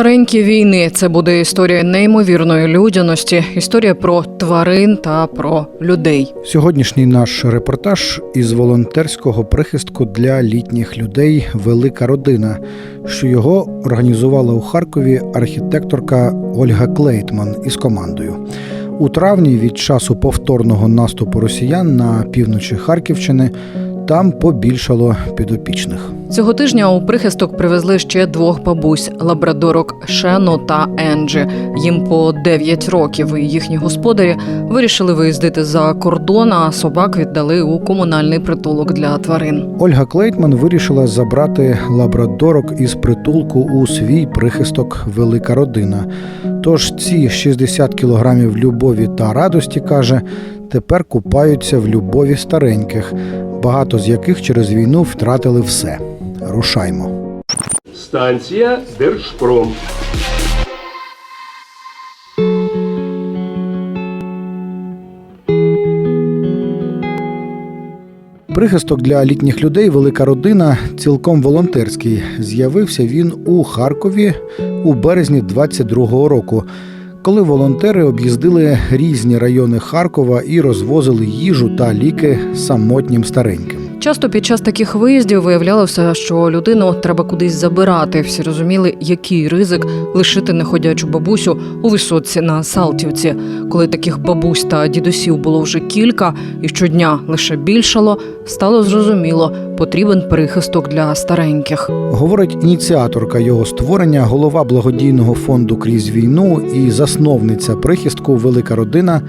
Старенькі війни. Це буде історія неймовірної людяності, історія про тварин та про людей. Сьогоднішній наш репортаж із волонтерського прихистку для літніх людей Велика родина, що його організувала у Харкові архітекторка Ольга Клейтман із командою. У травні від часу повторного наступу росіян на півночі Харківщини там побільшало підопічних. Цього тижня у прихисток привезли ще двох бабусь лабрадорок Шену та Енджі. Їм по 9 років. І їхні господарі вирішили виїздити за кордон, а собак віддали у комунальний притулок для тварин. Ольга Клейтман вирішила забрати лабрадорок із притулку у свій прихисток Велика родина. Тож ці 60 кілограмів любові та радості каже, тепер купаються в любові стареньких, багато з яких через війну втратили все. Рушаймо. Станція Держпром. Прихисток для літніх людей Велика родина цілком волонтерський. З'явився він у Харкові у березні 22-го року, коли волонтери об'їздили різні райони Харкова і розвозили їжу та ліки самотнім стареньким. Часто під час таких виїздів виявлялося, що людину треба кудись забирати. Всі розуміли, який ризик лишити неходячу бабусю у висотці на Салтівці. Коли таких бабусь та дідусів було вже кілька, і щодня лише більшало, стало зрозуміло, потрібен прихисток для стареньких. Говорить ініціаторка його створення, голова благодійного фонду крізь війну і засновниця прихистку Велика родина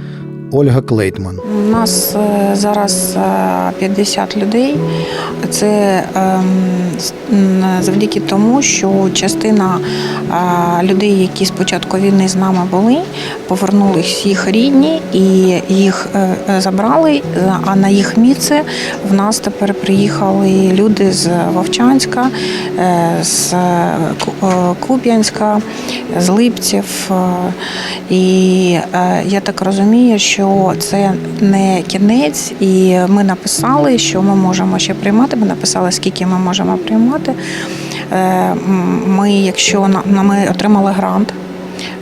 Ольга Клейтман. У нас е, зараз е, 50 людей. Це ем, завдяки тому, що частина е, людей, які з початку війни з нами були, повернулись їх рідні і їх е, е, забрали. А на їх місце в нас тепер приїхали люди з Вовчанська, е, з е, Ку- е, Куп'янська, з Липців. Е, І е, я так розумію, що це не кінець, і ми написали, що ми можемо ще приймати. Ми написали, скільки ми можемо приймати. Е, Ми, якщо ми отримали грант.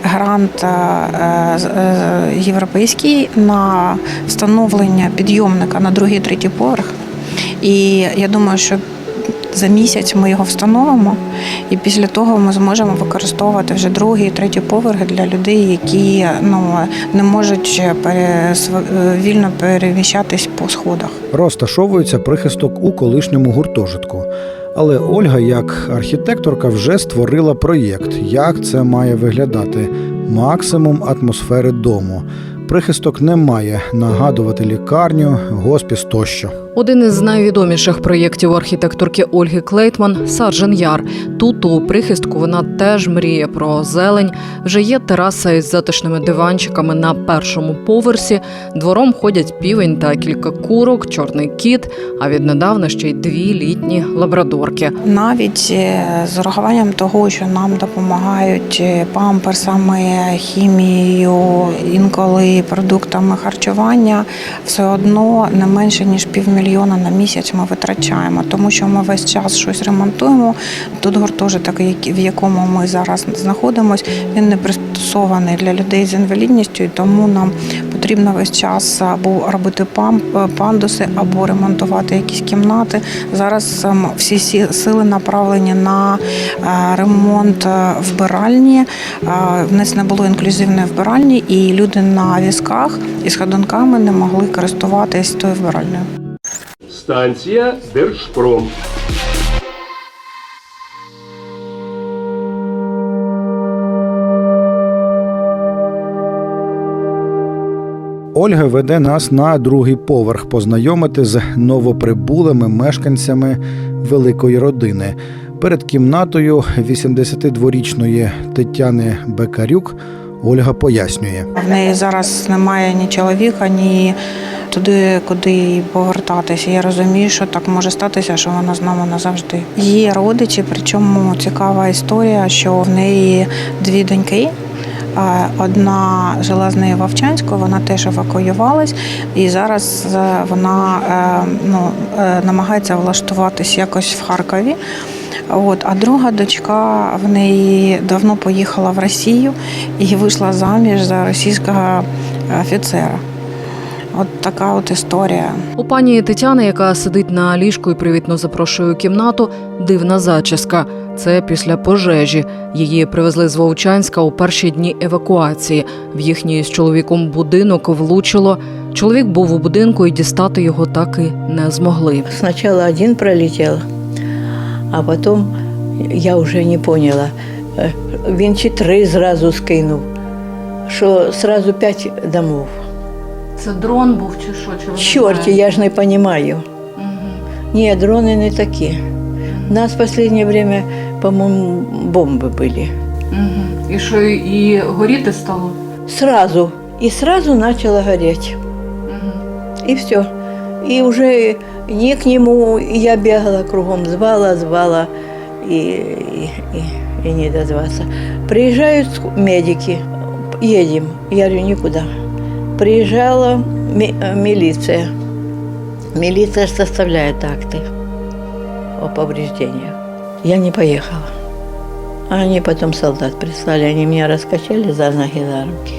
Грант е, е, європейський на встановлення підйомника на другий третій поверх. І я думаю, що за місяць ми його встановимо, і після того ми зможемо використовувати вже другий і третій поверх для людей, які ну не можуть пере- вільно переміщатись по сходах. Розташовується прихисток у колишньому гуртожитку. Але Ольга, як архітекторка, вже створила проєкт, як це має виглядати максимум атмосфери дому. Прихисток не має нагадувати лікарню, госпіс тощо. Один із найвідоміших проєктів архітекторки Ольги Клейтман Саржен Яр. Тут у прихистку вона теж мріє про зелень. Вже є тераса із затишними диванчиками на першому поверсі. Двором ходять півень та кілька курок, чорний кіт. А віднедавна ще й дві літні лабрадорки. Навіть е, з урахуванням того, що нам допомагають е, памперсами, хімією, інколи продуктами харчування, все одно не менше ніж півмільйона мільйона на місяць ми витрачаємо, тому що ми весь час щось ремонтуємо. Тут гуртожиток, в якому ми зараз знаходимося, він не пристосований для людей з інвалідністю, і тому нам потрібно весь час або робити е, пандуси, або ремонтувати якісь кімнати. Зараз ем, всі сили направлені на е, ремонт е, вбиральні. В нас не було інклюзивної вбиральні, і люди на візках із ходунками не могли користуватись тою вбиральнею. Станція Держпром. Ольга веде нас на другий поверх познайомити з новоприбулими мешканцями великої родини. Перед кімнатою 82-річної Тетяни Бекарюк Ольга пояснює. В неї зараз немає ні чоловіка, ні туди, куди їй повертатися. Я розумію, що так може статися, що вона з нами назавжди. Є родичі, причому цікава історія, що в неї дві доньки. Одна жила з нею в вона теж евакуювалась, і зараз е, вона е, ну, е, намагається влаштуватись якось в Харкові. От, а друга дочка в неї давно поїхала в Росію і вийшла заміж за російського офіцера. От така от історія. У пані Тетяни, яка сидить на ліжку і привітно запрошує у кімнату, дивна зачіска. Це після пожежі. Її привезли з Вовчанська у перші дні евакуації. В їхній з чоловіком будинок влучило. Чоловік був у будинку і дістати його так і не змогли. Сначала один пролетел, а потом я уже не поняла. Е, Він чи три зразу скинув, що зразу п'ять домов. Це дрон був чи що? Чи Чорті, я ж не розумію. Ні, дрони не такі. У нас в останнє время, по-моєму, бомби були. І що і горіти стало? Сразу. І сразу почало гореть. І все. І вже ні к нему, і я бігала кругом, звала, звала, і, і, і, і не дозваться. Приїжджають медики, їдемо. Я говорю, нікуди. Приїжджала мі- е, міліція. Милиция составляет акты о повреждениях. Я не поехала. А они потом солдат прислали, они меня раскачали за ноги, за руки.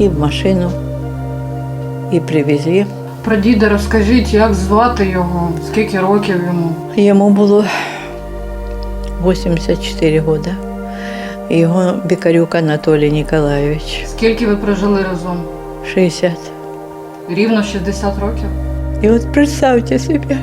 И в машину, и привезли. Про діда розкажіть, як звати його, скільки років йому. Йому було 84 роки. Його бікарюк Анатолій Ніколаєвич. Скільки ви прожили разом? 60. Рівно 60 років. І от представте себе,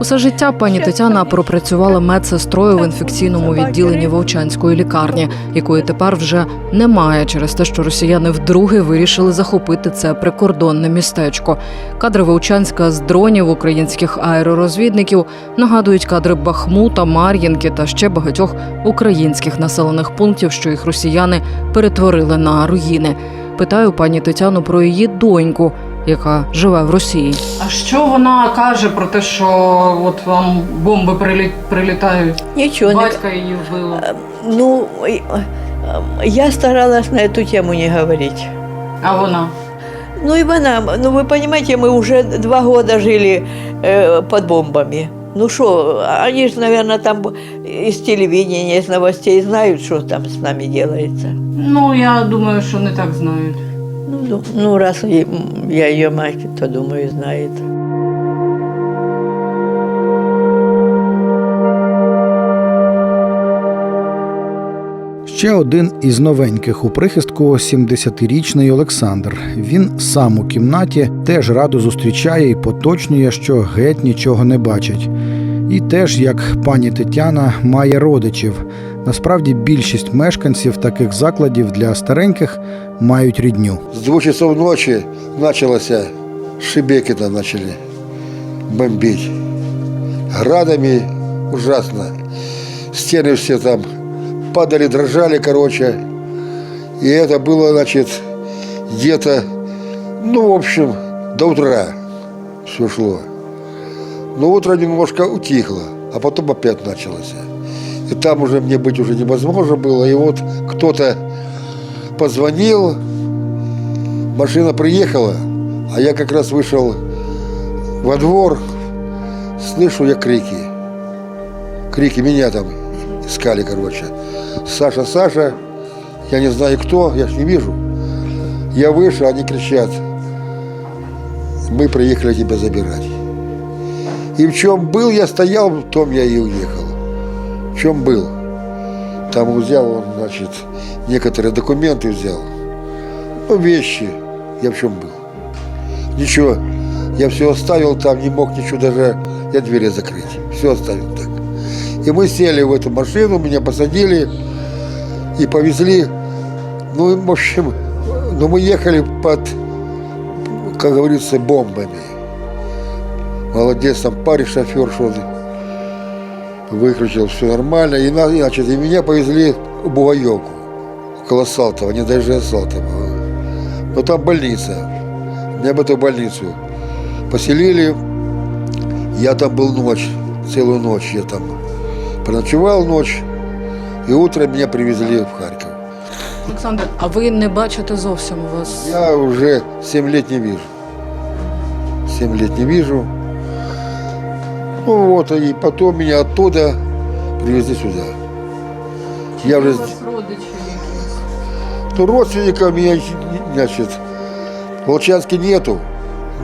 Усе життя пані Тетяна пропрацювала медсестрою в інфекційному відділенні Вовчанської лікарні, якої тепер вже немає через те, що росіяни вдруге вирішили захопити це прикордонне містечко. Кадри Вовчанська з дронів українських аеророзвідників нагадують кадри Бахмута, Мар'їнки та ще багатьох українських населених пунктів, що їх росіяни перетворили на руїни. Питаю пані Тетяну про її доньку, яка живе в Росії. А що вона каже про те, що от вам бомби прилі... прилітають? ничего не Батька її вбило. Ну, и, э, я старалась на эту тему не говорить. А вона? Ну и вона, ну вы понимаете, мы уже два года жили э, под бомбами. Ну что, они же, наверное, там из телевидения, из новостей знают, что там с нами делается. Ну, я думаю, що не так знають. Ну, ну раз я ее мать, то думаю, знает. Ще один із новеньких у прихистку 70-річний Олександр. Він сам у кімнаті теж радо зустрічає і поточнює, що геть нічого не бачить. І теж, як пані Тетяна, має родичів. Насправді більшість мешканців таких закладів для стареньких мають рідню. С двух часов ночи началось, Шебекина начали бомбить. Градами ужасно. Стены все там падали, дрожали, короче. И это было, значит, где-то, ну, в общем, до утра все шло. Но утро немножко утихло, а потом опять началось. И там уже мне быть уже невозможно было. И вот кто-то позвонил, машина приехала, а я как раз вышел во двор, слышу я крики. Крики меня там искали, короче. Саша, Саша, я не знаю кто, я ж не вижу. Я вышел, они кричат, мы приехали тебя забирать. И в чем был, я стоял, в том я и уехал. Чем был. Там взял он, значит, некоторые документы взял. Ну, вещи. Я в чем был. Ничего. Я все оставил там, не мог ничего даже, я двери закрыть. Все оставил так. И мы сели в эту машину, меня посадили и повезли. Ну, в общем, ну, мы ехали под, как говорится, бомбами. Молодец, там парень шофер, что выключил, все нормально. И, на- и, значит, и меня повезли в Бугаевку, около Салтова, не даже Салтова. Но там больница. Меня в эту больницу поселили. Я там был ночь, целую ночь я там проночевал ночь. И утром меня привезли в Харьков. Олександр, а ви не бачите зовсім у вас? Я уже 7 лет не вижу. 7 лет не вижу. Ну вот, и потом меня оттуда привезли сюда. Я уже... якісь. Ну, родственников меня, значит, в Волчанске нету.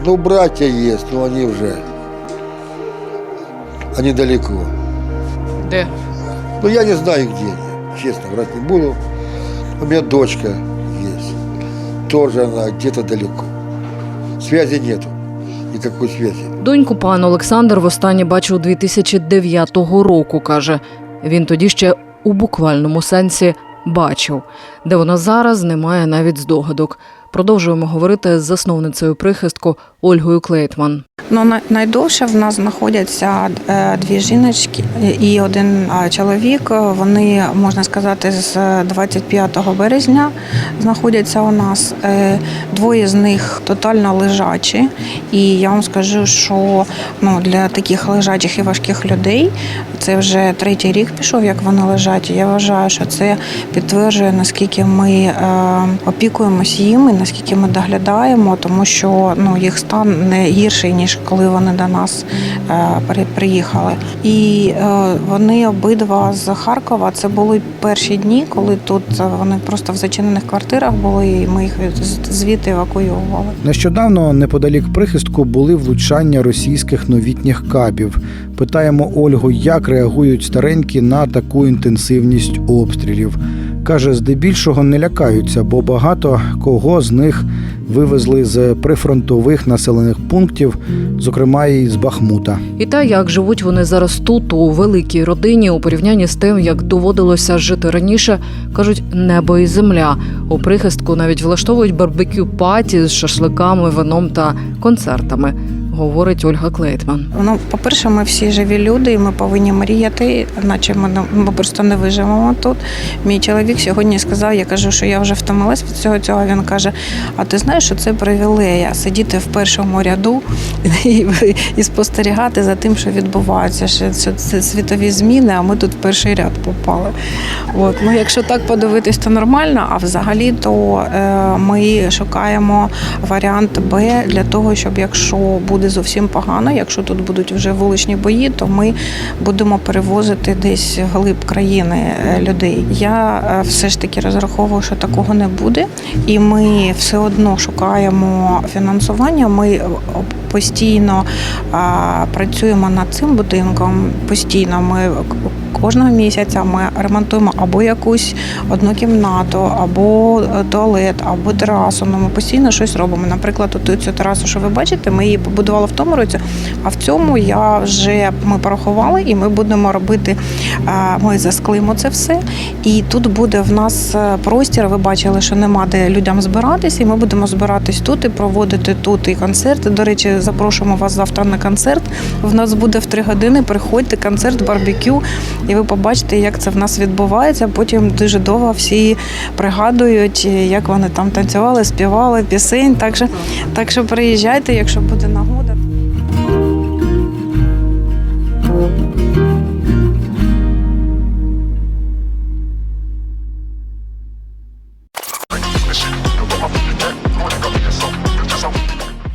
Ну, братья есть, но они уже... Они далеко. Де? Ну, я не знаю, где они. Честно, врать не буду. У меня дочка есть. Тоже она где-то далеко. Связи нету. Никакой связи. Доньку пан Олександр востаннє бачив 2009 року, каже. Він тоді ще у буквальному сенсі бачив. Де вона зараз, немає навіть здогадок. Продовжуємо говорити з засновницею прихистку Ольгою Клейтман. Ну, найдовше в нас знаходяться е, дві жіночки і один чоловік. Вони, можна сказати, з 25 березня знаходяться у нас. Е, Двоє з них тотально лежачі. І я вам скажу, що ну, для таких лежачих і важких людей це вже третій рік пішов, як вони лежать. Я вважаю, що це підтверджує, наскільки ми е, опікуємось їм і наскільки ми доглядаємо, тому що ну, їх стан не гірший, ніж коли вони до нас е, при- приїхали. І е, вони обидва з Харкова. Це були перші дні, коли тут е, вони просто в зачинених квартирах були, і ми їх від- звідти евакуювали. Нещодавно неподалік прихистку були влучання російських новітніх кабів. Питаємо Ольгу, як реагують старенькі на таку інтенсивність обстрілів. Каже, здебільшого не лякаються, бо багато кого з них вивезли з прифронтових населених пунктів, зокрема і з Бахмута. І те, як живуть вони зараз тут, у великій родині, у порівнянні з тим, як доводилося жити раніше, кажуть, небо і земля. У прихистку навіть влаштовують барбекю паті з шашликами, вином та концертами, говорить Ольга Клейтман. Ну, по-перше, ми всі живі люди, і ми повинні мріяти, наче ми, ми просто не виживемо тут. Мій чоловік сьогодні сказав, я кажу, що я вже втомилась від цього цього. Він каже: А ти знаєш, що це привілея сидіти в першому ряду і, і спостерігати за тим, що відбувається. Що це, це світові зміни, а ми тут в перший ряд попали. От. Ну, якщо так подивитись, то нормально, а взагалі то е, ми шукаємо варіант Б для того, щоб якщо буде зовсім погано, якщо тут будуть вже вуличні бої, то ми будемо перевозити десь глиб країни е, людей. Я е, все ж таки розраховую, що такого не буде, і ми все одно шукаємо фінансування. Ми е, постійно працюємо над цим будинком. Постійно ми кожного місяця ми ремонтуємо або якусь одну кімнату, або е, туалет, або терасу. Ну, ми постійно щось робимо. Наприклад, от цю терасу, що ви бачите, ми її побудували в тому році, а в цьому я вже ми порахували, і ми будемо робити. Ми засклимо це все. І тут буде в нас е, простір. Ви бачили, що нема де людям збиратися, і ми будемо збиратись тут і проводити тут і концерти. До речі, запрошуємо вас завтра на концерт. В нас буде в три години. Приходьте, концерт, барбекю, і ви побачите, як це в нас відбувається. Потім дуже довго всі пригадують, як вони там танцювали, співали пісень. Так що, так що приїжджайте, якщо буде нагода.